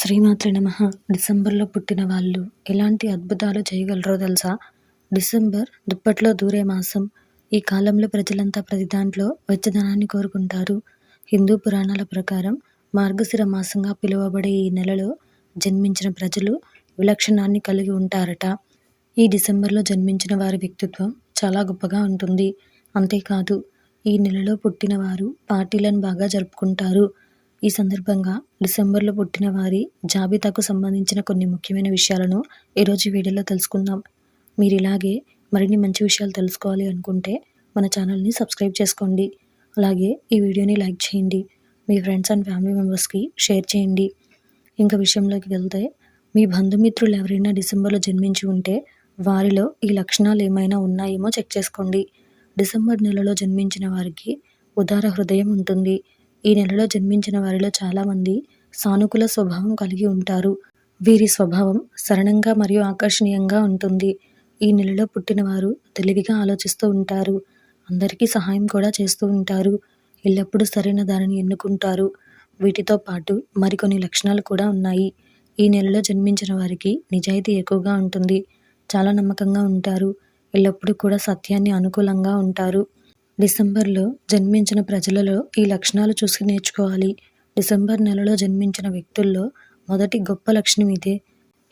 శ్రీమాత్రి నమ. డిసెంబర్లో పుట్టిన వాళ్ళు ఎలాంటి అద్భుతాలు చేయగలరో తెలుసా? డిసెంబర్ దుప్పట్లో దూరే మాసం. ఈ కాలంలో ప్రజలంతా ప్రతి దాంట్లో వెచ్చదనాన్ని కోరుకుంటారు. హిందూ పురాణాల ప్రకారం మార్గశిర మాసంగా పిలువబడే ఈ నెలలో జన్మించిన ప్రజలు విలక్షణాన్ని కలిగి ఉంటారట. ఈ డిసెంబర్లో జన్మించిన వారి వ్యక్తిత్వం చాలా గొప్పగా ఉంటుంది. అంతేకాదు ఈ నెలలో పుట్టిన వారు పార్టీలను బాగా జరుపుకుంటారు. ఈ సందర్భంగా డిసెంబర్లో పుట్టిన వారి జాబితాకు సంబంధించిన కొన్ని ముఖ్యమైన విషయాలను ఈరోజు వీడియోలో తెలుసుకుందాం. మీరు ఇలాగే మరిన్ని మంచి విషయాలు తెలుసుకోవాలి అనుకుంటే మన ఛానల్ని సబ్స్క్రైబ్ చేసుకోండి. అలాగే ఈ వీడియోని లైక్ చేయండి. మీ ఫ్రెండ్స్ అండ్ ఫ్యామిలీ మెంబర్స్కి షేర్ చేయండి. ఇంకా విషయంలోకి వెళ్తే మీ బంధుమిత్రులు ఎవరైనా డిసెంబర్లో జన్మించి ఉంటే వారిలో ఈ లక్షణాలు ఏమైనా ఉన్నాయేమో చెక్ చేసుకోండి. డిసెంబర్ నెలలో జన్మించిన వారికి ఉదార హృదయం ఉంటుంది. ఈ నెలలో జన్మించిన వారిలో చాలామంది సానుకూల స్వభావం కలిగి ఉంటారు. వీరి స్వభావం సరళంగా మరియు ఆకర్షణీయంగా ఉంటుంది. ఈ నెలలో పుట్టినవారు తెలివిగా ఆలోచిస్తూ ఉంటారు. అందరికీ సహాయం కూడా చేస్తూ ఉంటారు. ఎల్లప్పుడూ సరైన దానిని ఎన్నుకుంటారు. వీటితో పాటు మరికొన్ని లక్షణాలు కూడా ఉన్నాయి. ఈ నెలలో జన్మించిన వారికి నిజాయితీ ఎక్కువగా ఉంటుంది. చాలా నమ్మకంగా ఉంటారు. ఎల్లప్పుడూ కూడా సత్యాన్ని అనుకూలంగా ఉంటారు. డిసెంబర్లో జన్మించిన ప్రజలలో ఈ లక్షణాలు చూసి నేర్చుకోవాలి. డిసెంబర్ నెలలో జన్మించిన వ్యక్తుల్లో మొదటి గొప్ప లక్షణం ఇదే.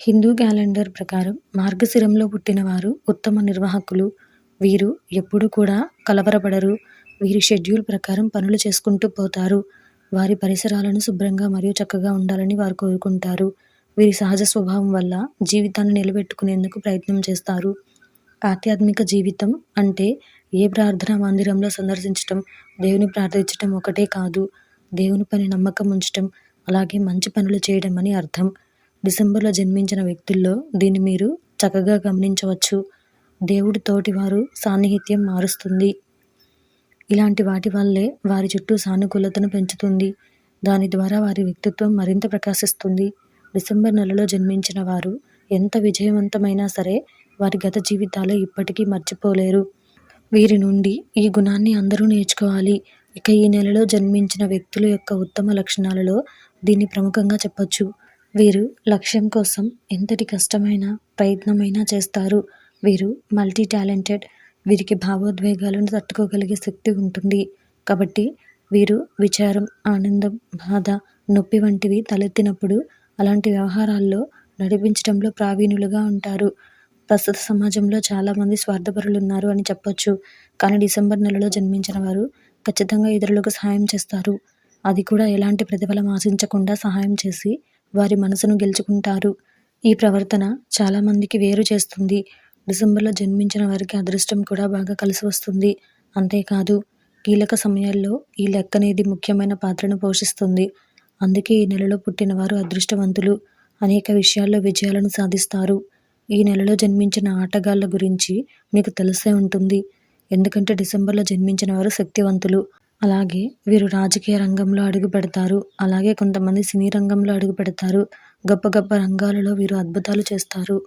హిందూ క్యాలెండర్ ప్రకారం మార్గశిరంలో పుట్టిన వారు ఉత్తమ నిర్వాహకులు. వీరు ఎప్పుడూ కూడా కలవరపడరు. వీరి షెడ్యూల్ ప్రకారం పనులు చేసుకుంటూ పోతారు. వారి పరిసరాలను శుభ్రంగా మరియు చక్కగా ఉండాలని వారు కోరుకుంటారు. వీరి సహజ స్వభావం వల్ల జీవితాన్ని నిలబెట్టుకునేందుకు ప్రయత్నం చేస్తారు. ఆధ్యాత్మిక జీవితం అంటే ఏ ప్రార్థనా మందిరంలో సందర్శించటం దేవుని ప్రార్థించటం ఒకటే కాదు. దేవుని పని నమ్మకం ఉంచటం అలాగే మంచి పనులు చేయడం అని అర్థం. డిసెంబర్లో జన్మించిన వ్యక్తుల్లో దీన్ని మీరు చక్కగా గమనించవచ్చు. దేవుడి తోటి వారు సాన్నిహిత్యం మారుస్తుంది. ఇలాంటి వాటి వల్లే వారి చుట్టూ సానుకూలతను పెంచుతుంది. దాని ద్వారా వారి వ్యక్తిత్వం మరింత ప్రకాశిస్తుంది. డిసెంబర్ నెలలో జన్మించిన వారు ఎంత విజయవంతమైనా సరే వారి గత జీవితాలు ఇప్పటికీ మర్చిపోలేరు. వీరి నుండి ఈ గుణాన్ని అందరూ నేర్చుకోవాలి. ఇక ఈ నెలలో జన్మించిన వ్యక్తుల యొక్క ఉత్తమ లక్షణాలలో దీన్ని ప్రముఖంగా చెప్పచ్చు. వీరు లక్ష్యం కోసం ఎంతటి కష్టమైన ప్రయత్నమైనా చేస్తారు. వీరు మల్టీ టాలెంటెడ్ వీరికి భావోద్వేగాలను తట్టుకోగలిగే శక్తి ఉంటుంది. కాబట్టి వీరు విచారం ఆనందం బాధ నొప్పి వంటివి తలెత్తినప్పుడు అలాంటి వ్యవహారాల్లో నడిపించడంలో ప్రావీణులుగా ఉంటారు. ప్రస్తుత సమాజంలో చాలామంది స్వార్థపరులు ఉన్నారు అని చెప్పొచ్చు. కానీ డిసెంబర్ నెలలో జన్మించిన వారు ఖచ్చితంగా ఇతరులకు సహాయం చేస్తారు. అది కూడా ఎలాంటి ప్రతిఫలం ఆశించకుండా సహాయం చేసి వారి మనసును గెలుచుకుంటారు. ఈ ప్రవర్తన చాలామందికి వేరు చేస్తుంది. డిసెంబర్లో జన్మించిన వారికి అదృష్టం కూడా బాగా కలిసి వస్తుంది. అంతేకాదు కీలక సమయాల్లో ఈ లెక్క అనేది ముఖ్యమైన పాత్రను పోషిస్తుంది. అందుకే ఈ నెలలో పుట్టిన వారు అదృష్టవంతులు. అనేక విషయాల్లో విజయాలను సాధిస్తారు. ఈ నెలలో జన్మించిన ఆటగాళ్ళ గురించి మీకు తెలిసే ఉంటుంది. ఎందుకంటే డిసెంబర్లో జన్మించిన వారు శక్తివంతులు. అలాగే వీరు రాజకీయ రంగంలో అడుగు పెడతారు. అలాగే కొంతమంది సినీ రంగంలో అడుగు పెడతారు. గొప్ప గొప్ప రంగాలలో వీరు అద్భుతాలు చేస్తారు.